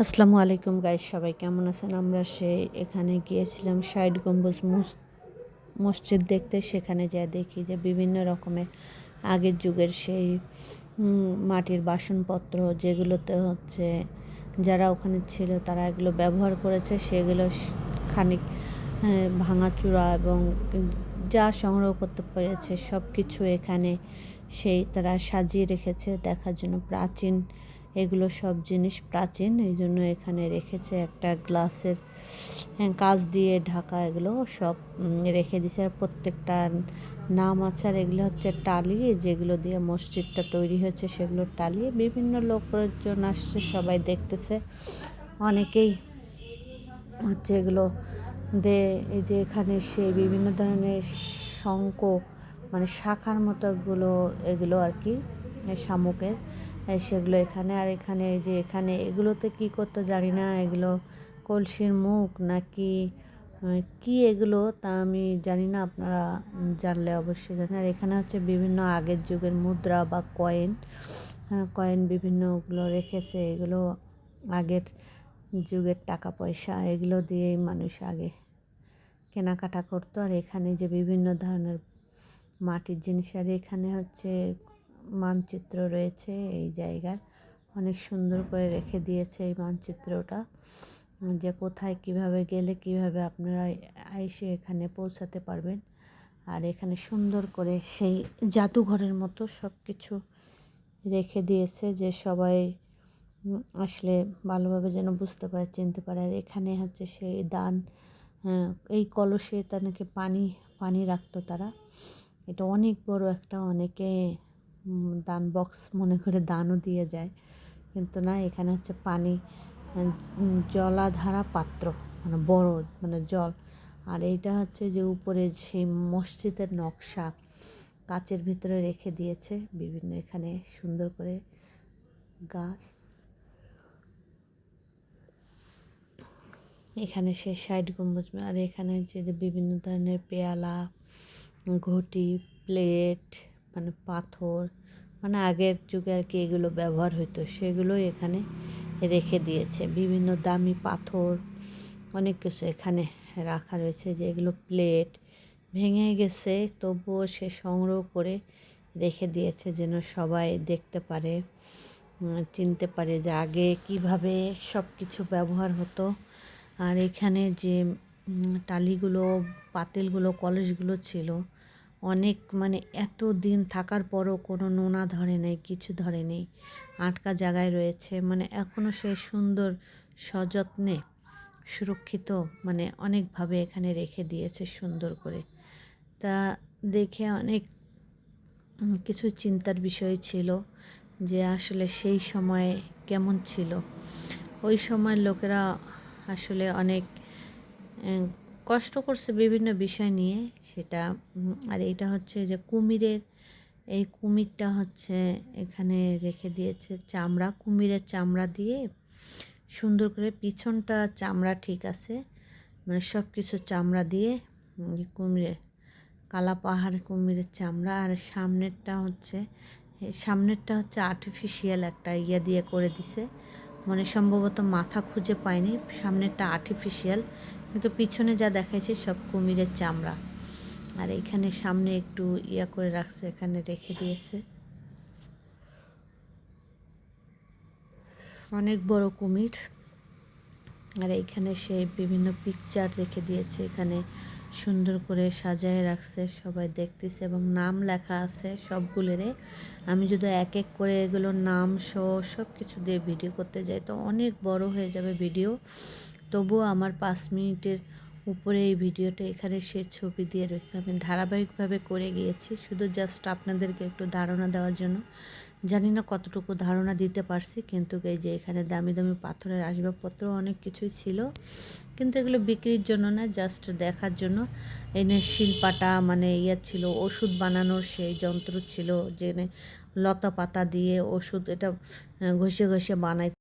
আসসালামু আলাইকুম গাইজ সবাই কেমন আছেন? আমরা সে এখানে গিয়েছিলাম সাইড গম্বুজ মস- মসজিদ দেখতে। সেখানে যা দেখি যে বিভিন্ন রকমের আগের যুগের সেই মাটির বাসনপত্র, যেগুলোতে হচ্ছে যারা ওখানে ছিল তারা এগুলো ব্যবহার করেছে। সেগুলো খানিক ভাঙাচুরা এবং যা সংগ্রহ করতে পেরেছে সব কিছু এখানে সেই তারা সাজিয়ে রেখেছে। দেখার জন্য প্রাচীন এগুলো সব জিনিস প্রাচীন এই জন্য এখানে রেখেছে একটা গ্লাসের হ্যাঁ, কাঁচ দিয়ে ঢাকা এগুলো সব রেখে দিয়েছে। আর প্রত্যেকটা নাম আছে আর এগুলো হচ্ছে টালি যেগুলো দিয়ে মসজিদটা তৈরি হয়েছে সেগুলো টালি। বিভিন্ন লোকজন আসছে সবাই দেখতেছে। অনেকেই হচ্ছে এগুলো দে এই যে এখানে সে বিভিন্ন ধরনের শঙ্খ মানে শাখার মতো এগুলো এগুলো আর কি শামুকের। সেগুলো এখানে আর এখানে এই যে এখানে, এগুলোতে কি করতে জানি না, এগুলো কলসির মুখ নাকি কি এগুলো তা আমি জানি না, আপনারা জানলে অবশ্যই জানেন। আর এখানে হচ্ছে বিভিন্ন আগের যুগের মুদ্রা বা কয়েন কয়েন বিভিন্ন ওগুলো রেখেছে, এগুলো আগের যুগের টাকা পয়সা, এগুলো দিয়েই মানুষ আগে কেনাকাটা করতো। আর এখানে যে বিভিন্ন ধরনের মাটির জিনিস, আর এখানে হচ্ছে মানচিত্র রয়েছে এই জায়গার। অনেক সুন্দর করে রেখে দিয়েছে এই মানচিত্রটা। যে কোথায় কীভাবে গেলে কীভাবে আপনারা এসে এখানে পৌঁছাতে পারবেন। আর এখানে সুন্দর করে সেই জাদুঘরের মতো সব কিছু রেখে দিয়েছে যে সবাই আসলে ভালোভাবে যেন বুঝতে পারে চিনতে পারে। আর এখানে হচ্ছে সেই দান হ্যাঁ, এই কলসে তা নাকি পানি পানি রাখতো তারা। এটা অনেক বড় একটা অনেকে দান বক্স মনে করে দানও দিয়ে যায়। কিন্তু না, এখানে হচ্ছে পানি জলাধারা পাত্র মানে বড় মানে জল। আর এইটা হচ্ছে যে উপরে সেই মসজিদের নকশা, কাচের ভিতরে রেখে দিয়েছে বিভিন্ন এখানে সুন্দর করে গাছ। এখানে সে সাইড গম্বুজ, আর এখানে হচ্ছে যে বিভিন্ন ধরনের পেয়ালা, ঘটি, প্লেট মানে পাথর মানে আগের যুগে আর কি এগুলো ব্যবহার হতো সেগুলো এখানে রেখে দিয়েছে। বিভিন্ন দামি পাথর, অনেক কিছু এখানে রাখা রয়েছে যেগুলো প্লেট ভেঙে গেছে, তবুও সে সংগ্রহ করে রেখে দিয়েছে যেন সবাই দেখতে পারে চিনতে পারে যে আগে কীভাবে সব কিছু ব্যবহার হতো। আর এখানে যে টালিগুলো, পাতিলগুলো, কলসগুলো ছিল অনেক মানে এত দিন থাকার পরও কোনো নোনা ধরে নেই, কিছু ধরে নেই। আটকা জায়গায় রয়েছে। মানে এখনও সে সুন্দর সযত্নে সুরক্ষিত মানে অনেকভাবে এখানে রেখে দিয়েছে সুন্দর করে। তা দেখে অনেক কিছু চিন্তার বিষয় ছিল যে আসলে সেই সময়ে কেমন ছিল। ওই সময়ের লোকেরা আসলে অনেক কষ্ট করছে বিভিন্ন বিষয় নিয়ে, সেটা আর এইটা হচ্ছে যে কুমিরের, এই কুমিরটা হচ্ছে এখানে রেখে দিয়েছে চামড়া, কুমিরের চামড়া দিয়ে সুন্দর করে পিছনটা চামড়া ঠিক আছে মানে সব কিছু চামড়া দিয়ে কুমিরের কালা পাহাড়, কুমিরের চামড়া, আর সামনেরটা হচ্ছে সামনেরটা হচ্ছে আর্টিফিশিয়াল একটা ইয়ে দিয়ে করে দিছে মানে সম্ভবত মাথা খুঁজে পায়নি, সামনেরটা আর্টিফিশিয়াল কিন্তু পিছনে যা দেখাইছে সব কুমিরের চামড়া। আর এইখানে সামনে একটু ইয়া করে রাখছে, এখানে রেখে দিয়েছে। অনেক বড় কুমির। আর এইখানে সে বিভিন্ন পিকচার রেখে দিয়েছে, এখানে সুন্দর করে সাজায় রাখছে, সবাই দেখতেছে এবং নাম লেখা আছে সবগুলোরে আমি যদি এক এক করে এগুলোর নাম সহ সব কিছু দিয়ে ভিডিও করতে যাই, তো অনেক বড় হয়ে যাবে ভিডিও তবুও আমার পাঁচ মিনিটের উপরে এই ভিডিওটা এখানে সে ছবি দিয়ে রয়েছে। আমি ধারাবাহিকভাবে করে গিয়েছি, শুধু জাস্ট আপনাদেরকে একটু ধারণা দেওয়ার জন্য। জানি না কতটুকু ধারণা দিতে পারছি, কিন্তু এই যে এখানে দামি দামি পাথরের আসবাবপত্র অনেক কিছুই ছিল। কিন্তু এগুলো বিক্রির জন্য না জাস্ট দেখার জন্য। এনে শিল্পাটা মানে ইয়ে ছিল, ওষুধ বানানোর সেই যন্ত্র ছিল, যে লতা পাতা দিয়ে ওষুধ এটা ঘষে ঘষে বানাই